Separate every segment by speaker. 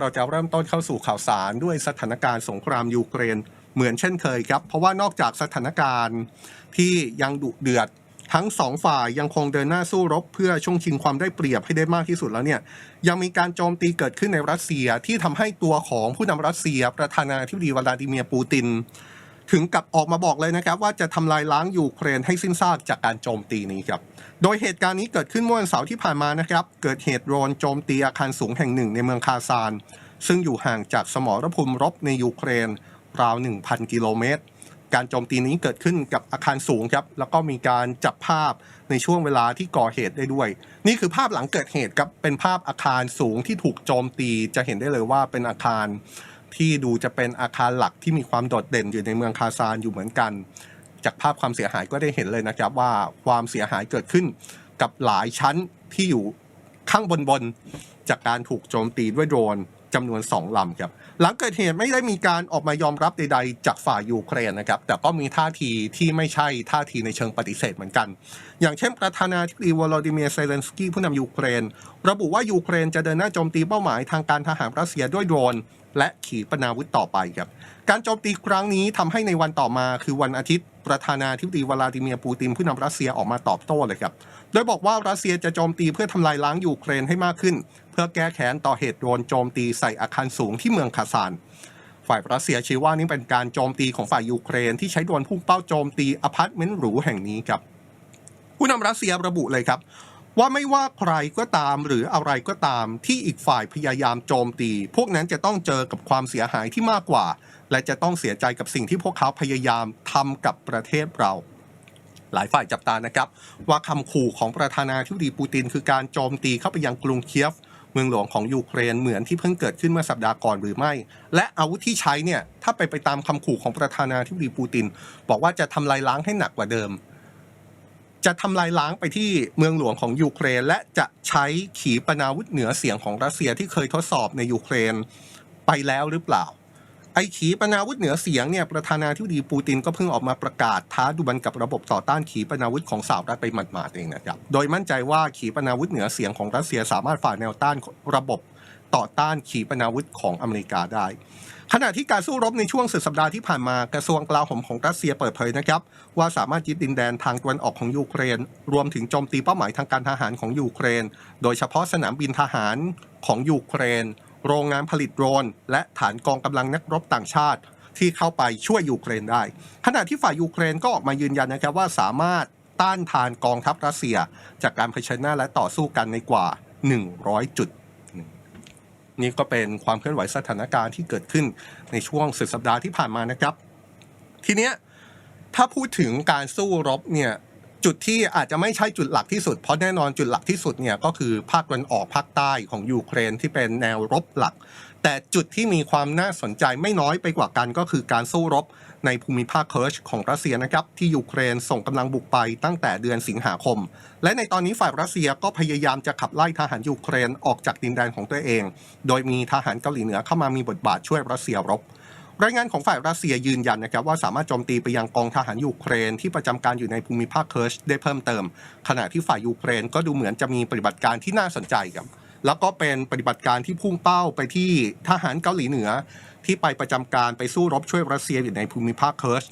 Speaker 1: เราจะเริ่มต้นเข้าสู่ข่าวสารด้วยสถานการณ์สงครามยูเครนเหมือนเช่นเคยครับ เพราะว่านอกจากสถานการณ์ที่ยังดุเดือดทั้งสองฝ่ายยังคงเดินหน้าสู้รบ เพื่อช่วงชิงความได้เปรียบให้ได้มากที่สุดแล้วเนี่ยยังมีการโจมตีเกิดขึ้นในรัสเซียที่ทำให้ตัวของผู้นำรัสเซีย ประธานาธิบดีวลาดิเมียร์ปูติน ถึงกับออกมาบอกเลยนะครับ ว่าจะทำลายล้างยูเครนให้สิ้นซากจากการโจมตีนี้ครับ โดยเหตุการณ์นี้เกิดขึ้นเมื่อวันเสาร์ที่ผ่านมานะครับ เกิดเหตุโดรนโจมตีอาคารสูงแห่งหนึ่งในเมืองคาซาน ซึ่งอยู่ห่างจากสมรภูมิรบในยูเครนราว 1,000 กิโลเมตร การโจมตีนี้เกิดขึ้นกับอาคารสูงครับ แล้วก็มีการจับภาพในช่วงเวลาที่ก่อเหตุได้ด้วย นี่คือภาพหลังเกิดเหตุครับ เป็นภาพอาคารสูงที่ถูกโจมตี จะเห็นได้เลยว่าเป็นอาคาร ที่ดูจะเป็นอาคารหลักที่มีความโดดเด่นอยู่ในเมืองคาซานอยู่เหมือนกัน จากภาพความเสียหายก็ได้เห็นเลยนะครับว่าความเสียหายเกิดขึ้นกับหลายชั้นที่อยู่ข้างบนบนๆจากการถูกโจมตีด้วยโดรนจำนวนสองลำครับ หลังเกิดเหตุไม่ได้มีการออกมายอมรับใด ๆ จากฝ่ายยูเครนนะครับ แต่ก็มีท่าทีที่ไม่ใช่ท่าทีในเชิงปฏิเสธเหมือนกัน อย่างเช่นประธานาธิบดีวลาดิเมียร์เซเลนสกี้ผู้นำยูเครน ระบุว่ายูเครนจะเดินหน้าโจมตีเป้าหมายทางการทหารรัสเซียด้วยโดรน และขีปนาวุธต่อไปครับ การโจมตีครั้งนี้ทำให้ในวันต่อมาคือวันอาทิตย์ ประธานาธิบดีวลาดิเมียร์ปูตินผู้นำรัสเซียออกมาตอบโต้เลยครับ โดยบอกว่ารัสเซียจะโจมตีเพื่อทำลายล้างยูเครนให้มากขึ้น เพื่อแก้แค้นต่อเหตุโดนโจมตีใส่อาคารสูงที่เมืองคาซาน ฝ่ายรัสเซียชี้ว่านี่เป็นการโจมตีของฝ่ายยูเครนที่ใช้โดรนพุ่งเป้าโจมตีอพาร์ตเมนต์หรูแห่งนี้ครับ ผู้นำรัสเซียระบุเลยครับว่าไม่ว่าใครก็ตามหรืออะไรก็ตามที่อีกฝ่ายพยายามโจมตี พวกนั้นจะต้องเจอกับความเสียหายที่มากกว่า และจะต้องเสียใจกับสิ่งที่พวกเขาพยายามทำกับประเทศเรา หลายฝ่ายจับตานะครับ ว่าคำขู่ของประธานาธิบดีปูติน คือการโจมตีเข้าไปยังกรุงเคียฟ เมืองหลวงของยูเครนเหมือนที่เพิ่งเกิดขึ้นเมื่อสัปดาห์ก่อนหรือไม่ และอาวุธที่ใช้เนี่ยถ้าไปไปตามคำขู่ของประธานาธิบดีปูติน บอกว่าจะทำลายล้างให้หนักกว่าเดิมจะทำลายล้างไปที่เมืองหลวงของยูเครน และจะใช้ขีปนาวุธเหนือเสียงของรัสเซียที่เคยทดสอบในยูเครนไปแล้วหรือเปล่า ไอขีปนาวุธเหนือเสียงเนี่ยประธานาธิบดีปูตินก็เพิ่งออกมาประกาศท้าดวลกับระบบต่อต้านขีปนาวุธของสหรัฐไปหมาดๆเองนะครับ โดยมั่นใจว่าขีปนาวุธเหนือเสียงของรัสเซียสามารถฝ่าแนวต้านระบบต่อต้านขีปนาวุธของอเมริกาได้ ขณะที่การสู้รบในช่วงสุดสัปดาห์ที่ผ่านมากระทรวงกลาโหมของรัสเซียเปิดเผยนะครับ ว่าสามารถยึดดินแดนทางตะวันออกของยูเครน รวมถึงโจมตีเป้าหมายทางการทหารของยูเครน โดยเฉพาะสนามบินทหารของยูเครน โรงงานผลิตโดรนและฐานกองกำลังนักรบต่างชาติ ที่เข้าไปช่วยยูเครนได้ ขณะที่ฝ่ายยูเครนก็ออกมายืนยันนะครับว่าสามารถต้านทานกองทัพรัสเซีย จากการเผชิญหน้าและต่อสู้กันในกว่า 100 จุด นี่ก็เป็นความเคลื่อนไหวสถานการณ์ที่เกิดขึ้นในช่วงสุดสัปดาห์ที่ผ่านมานะครับ ทีเนี้ยถ้าพูดถึงการสู้รบเนี่ย จุดที่อาจจะไม่ใช่จุดหลักที่สุด เพราะแน่นอนจุดหลักที่สุดเนี่ยก็คือภาคตะวันออกภาคใต้ของยูเครนที่เป็นแนวรบหลัก แต่จุดที่มีความน่าสนใจไม่น้อยไปกว่ากันก็คือการสู้รบในภูมิภาคเคิร์ชของรัสเซียนะครับที่ยูเครนส่งกำลังบุกไปตั้งแต่เดือนสิงหาคม และในตอนนี้ฝ่ายรัสเซียก็พยายามจะขับไล่ทหารยูเครนออกจากดินแดนของตัวเอง โดยมีทหารเกาหลีเหนือเข้ามามีบทบาทช่วยรัสเซียรบ รายงานของฝ่ายรัสเซียยืนยันนะครับว่าสามารถโจมตีไปยังกองทหารยูเครนที่ประจำการอยู่ในภูมิภาคเคิร์ชได้เพิ่มเติม ขณะที่ฝ่ายยูเครนก็ดูเหมือนจะมีปฏิบัติการที่น่าสนใจครับแล้วก็เป็นปฏิบัติการที่พุ่งเป้าไปที่ทหารเกาหลีเหนือ ที่ไปประจำการไปสู้รบช่วยรัสเซียอยู่ในภูมิภาคเคิร์ช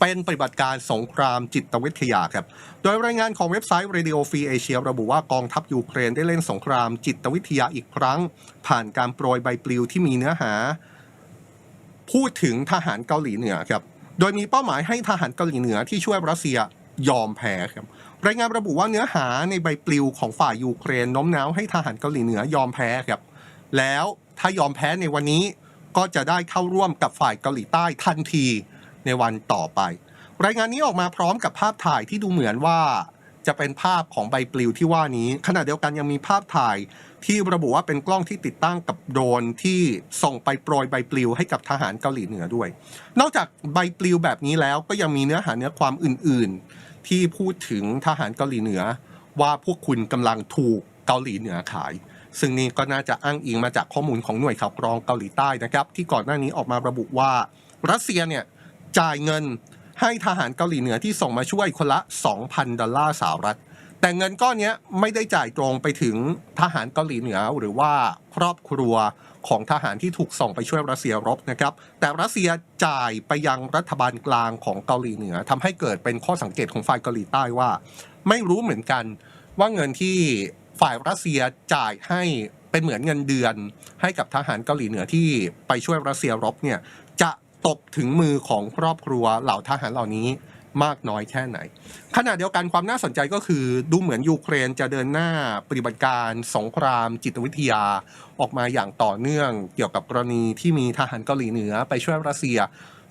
Speaker 1: เป็นปฏิบัติการสงครามจิตวิทยาครับ โดยรายงานของเว็บไซต์ Radio Free Asia ระบุว่ากองทัพยูเครนได้เล่นสงครามจิตวิทยาอีกครั้ง ผ่านการโปรยใบปลิวที่มีเนื้อหา พูดถึงทหารเกาหลีเหนือครับ โดยมีเป้าหมายให้ทหารเกาหลีเหนือที่ช่วยรัสเซียยอมแพ้ครับ รายงานระบุว่าเนื้อหาในใบปลิวของฝ่ายยูเครนโน้มน้าวให้ทหารเกาหลีเหนือยอมแพ้ครับ แล้วถ้ายอมแพ้ในวันนี้ก็จะได้เข้าร่วมกับฝ่ายเกาหลีใต้ทันทีในวันต่อไป รายงานนี้ออกมาพร้อมกับภาพถ่ายที่ดูเหมือนว่า จะเป็นภาพของใบปลิวที่ว่านี้ ขณะเดียวกันยังมีภาพถ่ายที่ระบุว่าเป็นกล้องที่ติดตั้งกับโดรนที่ส่งไปโปรยใบปลิวให้กับทหารเกาหลีเหนือด้วย นอกจากใบปลิวแบบนี้แล้วก็ยังมีเนื้อหาเนื้อความอื่น ๆ ที่พูดถึงทหารเกาหลีเหนือ ว่าพวกคุณกำลังถูกเกาหลีเหนือขาย ซึ่งนี่ก็น่าจะอ้างอิงมาจากข้อมูลของหน่วยข่าวกรองเกาหลีใต้นะครับ ที่ก่อนหน้านี้ออกมาระบุว่ารัสเซียเนี่ยจ่ายเงิน ให้ทหารเกาหลีเหนือที่ส่งมาช่วยคนละ 2,000 ดอลลาร์สหรัฐ แต่เงินก้อนนี้ไม่ได้จ่ายตรงไปถึงทหารเกาหลีเหนือหรือว่าครอบครัวของทหารที่ถูกส่งไปช่วยรัสเซียรบนะครับ แต่รัสเซียจ่ายไปยังรัฐบาลกลางของเกาหลีเหนือทำให้เกิดเป็นข้อสังเกตของฝ่ายเกาหลีใต้ว่า ไม่รู้เหมือนกันว่าเงินที่ฝ่ายรัสเซียจ่ายให้เป็นเหมือนเงินเดือน ให้กับทหารเกาหลีเหนือที่ไปช่วยรัสเซียรบเนี่ย ตกถึงมือของครอบครัวเหล่าทหารเหล่านี้มากน้อยแค่ไหน ขณะเดียวกันความน่าสนใจก็คือ ดูเหมือนยูเครนจะเดินหน้าปฏิบัติการสงครามจิตวิทยา ออกมาอย่างต่อเนื่องเกี่ยวกับกรณีที่มีทหารเกาหลีเหนือไปช่วยรัสเซีย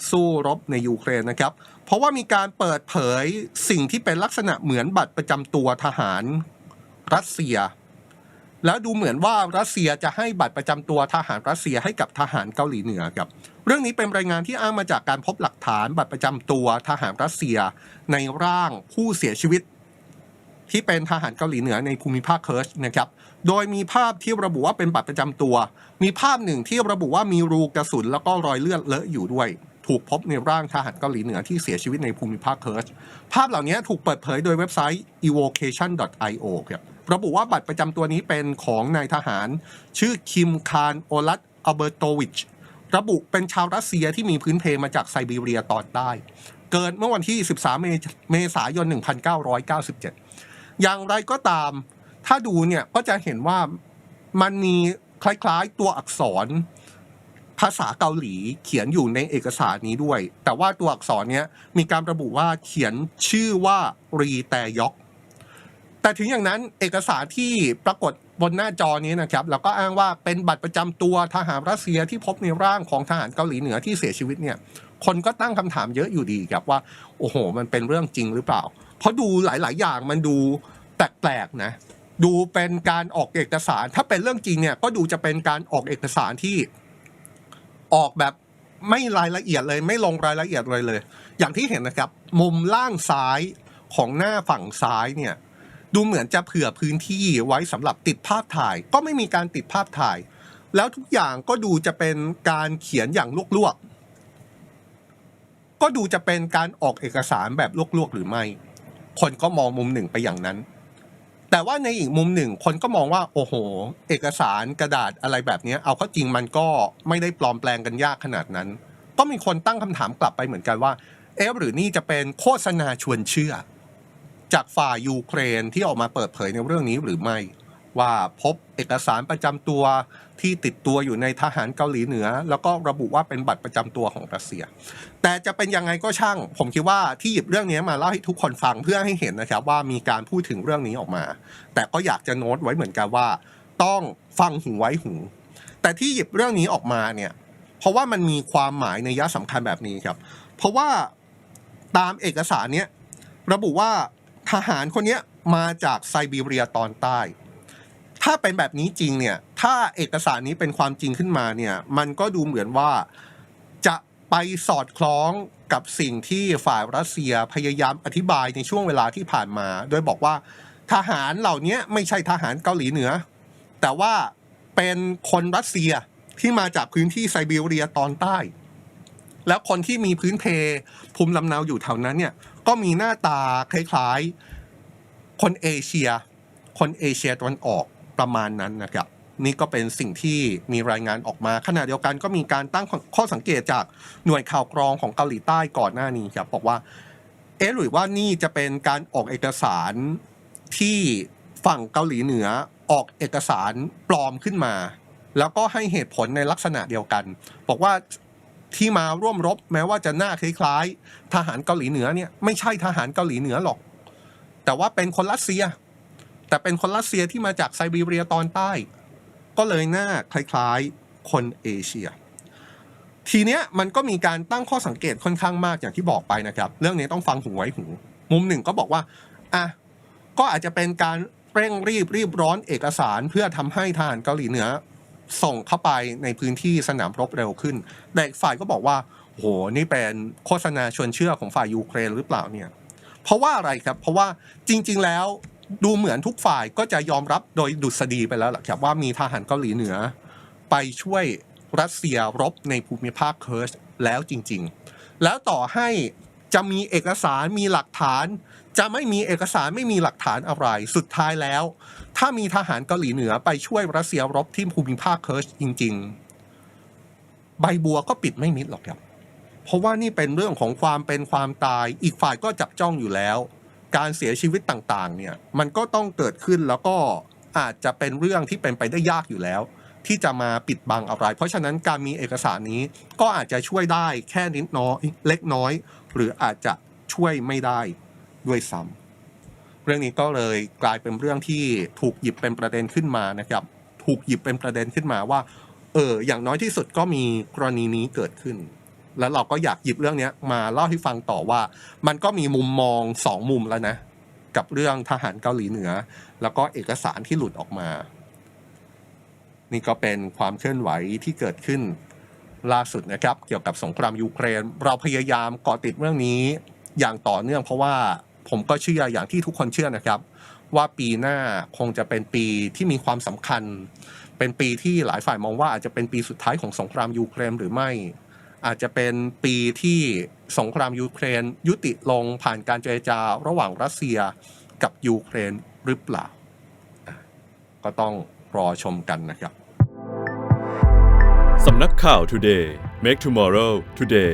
Speaker 1: สู้รบในยูเครนนะครับ เพราะว่ามีการเปิดเผยสิ่งที่เป็นลักษณะเหมือนบัตรประจำตัวทหารรัสเซีย แล้วดูเหมือนว่ารัสเซียจะให้บัตรประจำตัวทหารรัสเซียให้กับทหารเกาหลีเหนือครับ เรื่องนี้เป็นรายงานที่อ้างมาจากการพบหลักฐานบัตรประจำตัวทหารรัสเซีย ในร่างผู้เสียชีวิต ที่เป็นทหารเกาหลีเหนือในภูมิภาคเคิร์ชนะครับ โดยมีภาพที่ระบุว่าเป็นบัตรประจำตัว มีภาพหนึ่งที่ระบุว่ามีรูกระสุนแล้วก็รอยเลือดเลอะอยู่ด้วย ถูกพบในร่างทหารเกาหลีเหนือที่เสียชีวิตในภูมิภาคเคิร์ชภาพเหล่านี้ถูกเปิดเผยโดยเว็บไซต์ evocation.io ครับระบุว่าบัตรประจำตัวนี้เป็นของนายทหาร ชื่อคิมคารโอลัตอเบอร์โตวิชระบุเป็นชาวรัสเซียที่มีพื้นเพมาจากไซบีเรียตอนใต้ เกิดเมื่อวันที่ 13 เมษายน 1997 อย่างไรก็ตาม ถ้าดูเนี่ยก็จะเห็นว่ามันมีคล้ายๆตัวอักษร ภาษาเกาหลีเขียนอยู่ในเอกสารนี้ด้วย แต่ว่าตัวอักษรเนี้ยมีการระบุว่าเขียนชื่อว่ารีแตยอก แต่ถึงอย่างนั้นเอกสารที่ปรากฏบนหน้าจอนี้นะครับ แล้วก็อ้างว่าเป็นบัตรประจำตัวทหารรัสเซียที่พบในร่างของทหารเกาหลีเหนือที่เสียชีวิตเนี่ย คนก็ตั้งคำถามเยอะอยู่ดีครับว่า โอ้โห มันเป็นเรื่องจริงหรือเปล่า เพราะดูหลาย ๆ อย่างมันดูแปลกๆนะ ดูเป็นการออกเอกสาร ถ้าเป็นเรื่องจริงเนี่ยก็ดูจะเป็นการออกเอกสารที่ ออกแบบไม่รายละเอียดเลย ไม่ลงรายละเอียดเลยเลย อย่างที่เห็นนะครับ มุมล่างซ้ายของหน้าฝั่งซ้ายเนี่ยดูเหมือนจะเผื่อพื้นที่ไว้สำหรับติดภาพถ่าย ก็ไม่มีการติดภาพถ่าย แล้วทุกอย่างก็ดูจะเป็นการเขียนอย่างลวกๆก็ดูจะเป็นการออกเอกสารแบบลวกๆหรือไม่ คนก็มองมุมหนึ่งไปอย่างนั้น แต่ว่าในอีกมุมหนึ่งคนก็มองว่าโอ้โห เอกสารกระดาษอะไรแบบนี้เอาเข้าจริงมันก็ไม่ได้ปลอมแปลงกันยากขนาดนั้น ก็มีคนตั้งคำถามกลับไปเหมือนกันว่า เอฟหรือนี่จะเป็นโฆษณาชวนเชื่อ จากฝ่ายยูเครนที่ออกมาเปิดเผยในเรื่องนี้หรือไม่ ว่าพบเอกสารประจำตัวที่ติดตัวอยู่ในทหารเกาหลีเหนือ แล้วก็ระบุว่าเป็นบัตรประจำตัวของรัสเซีย แต่จะเป็นยังไงก็ช่าง ผมคิดว่าที่หยิบเรื่องนี้มาเล่าให้ทุกคนฟังเพื่อให้เห็นนะครับว่ามีการพูดถึงเรื่องนี้ออกมา แต่ก็อยากจะโน้ตไว้เหมือนกันว่า ต้องฟังหูไว้หู แต่ที่หยิบเรื่องนี้ออกมาเนี่ยเพราะว่ามันมีความหมายในยะสำคัญแบบนี้ครับ เพราะว่าตามเอกสารเนี้ยระบุว่าทหารคนเนี้ยมาจากไซบีเรียตอนใต้ ถ้าเป็นแบบนี้จริงเนี่ย ถ้าเอกสารนี้เป็นความจริงขึ้นมาเนี่ย มันก็ดูเหมือนว่าจะไปสอดคล้องกับสิ่งที่ฝ่ายรัสเซียพยายามอธิบายในช่วงเวลาที่ผ่านมา โดยบอกว่าทหารเหล่านี้ไม่ใช่ทหารเกาหลีเหนือ แต่ว่าเป็นคนรัสเซียที่มาจากพื้นที่ไซบีเรียตอนใต้ แล้วคนที่มีพื้นเพภูมิลำเนาอยู่แถวนั้นเนี่ย ก็มีหน้าตาคล้ายๆ คนเอเชีย คนเอเชียตะวันออก ประมาณนั้นนะครับนี่ก็เป็นสิ่งที่มีรายงานออกมาขณะเดียวกันก็มีการตั้งข้อสังเกตจากหน่วยข่าวกรองของเกาหลีใต้ก่อนหน้านี้ครับบอกว่าเอ๊หรือว่านี่จะเป็นการออกเอกสารที่ฝั่งเกาหลีเหนือออกเอกสารปลอมขึ้นมา แล้วก็ให้เหตุผลในลักษณะเดียวกัน บอกว่าที่มาร่วมรบแม้ว่าจะหน้าคล้ายๆ ทหารเกาหลีเหนือเนี่ยไม่ใช่ทหารเกาหลีเหนือหรอก แต่ว่าเป็นคนรัสเซีย แต่เป็นคนรัสเซียที่มาจากไซบีเรียตอนใต้ ก็เลยหน้าคล้ายๆคนเอเชีย ทีเนี้ยมันก็มีการตั้งข้อสังเกตค่อนข้างมากอย่างที่บอกไปนะครับ เรื่องนี้ต้องฟังหูไว้หู มุมหนึ่งก็บอกว่าอะก็อาจจะเป็นการเร่งรีบรีบร้อนเอกสารเพื่อทำให้ทหารเกาหลีเหนือส่งเข้าไปในพื้นที่สนามรบเร็วขึ้น แต่ฝ่ายก็บอกว่าโหนี่เป็นโฆษณาชวนเชื่อของฝ่ายยูเครนหรือเปล่าเนี่ย เพราะว่าอะไรครับ เพราะว่าจริง ๆ แล้ว ดูเหมือนทุกฝ่ายก็จะยอมรับโดยดุษฎีไปแล้วล่ะครับว่ามีทหารเกาหลีเหนือ ไปช่วยรัสเซียรบในภูมิภาคเคิร์ชแล้วจริง ๆ แล้วต่อให้จะมีเอกสารมีหลักฐาน จะไม่มีเอกสารไม่มีหลักฐานอะไร สุดท้ายแล้ว ถ้ามีทหารเกาหลีเหนือไปช่วยรัสเซียรบที่ภูมิภาคเคิร์ชจริง ๆ ใบบัวก็ปิดไม่มิดหรอกครับ เพราะว่านี่เป็นเรื่องของความเป็นความตาย อีกฝ่ายก็จับจ้องอยู่แล้ว การเสียชีวิตต่างๆเนี่ยมันก็ต้องเกิดขึ้นแล้วก็อาจจะเป็นเรื่องที่เป็นไปได้ยากอยู่แล้ว ที่จะมาปิดบังอะไร เพราะฉะนั้นการมีเอกสารนี้ก็อาจจะช่วยได้แค่นิดน้อยเล็กน้อย หรืออาจจะช่วยไม่ได้ด้วยซ้ำเรื่องนี้ก็เลยกลายเป็นเรื่องที่ถูกหยิบเป็นประเด็นขึ้นมานะครับ ถูกหยิบเป็นประเด็นขึ้นมาว่าเอออย่างน้อยที่สุดก็มีกรณีนี้เกิดขึ้น แล้วเราก็อยากหยิบเรื่องเนี้ยมาเล่าให้ฟังต่อว่า มันก็มีมุมมองสองมุมแล้วนะ กับเรื่องทหารเกาหลีเหนือ แล้วก็เอกสารที่หลุดออกมา นี่ก็เป็นความเคลื่อนไหวที่เกิดขึ้นล่าสุดนะครับ เกี่ยวกับสงครามยูเครน เราพยายามเกาะติดเรื่องนี้อย่างต่อเนื่องเพราะว่าผมก็เชื่ออย่างที่ทุกคนเชื่อนะครับ ว่าปีหน้าคงจะเป็นปีที่มีความสำคัญ เป็นปีที่หลายฝ่ายมองว่าอาจจะเป็นปีสุดท้ายของสงครามยูเครนหรือไม่ อาจจะเป็นปีที่สงครามยูเครน ยุติลงผ่านการเจรจาระหว่างรัสเซียกับยูเครนหรือเปล่า ก็ต้องรอชมกันนะครับ
Speaker 2: สำนักข่าว Today Make Tomorrow Today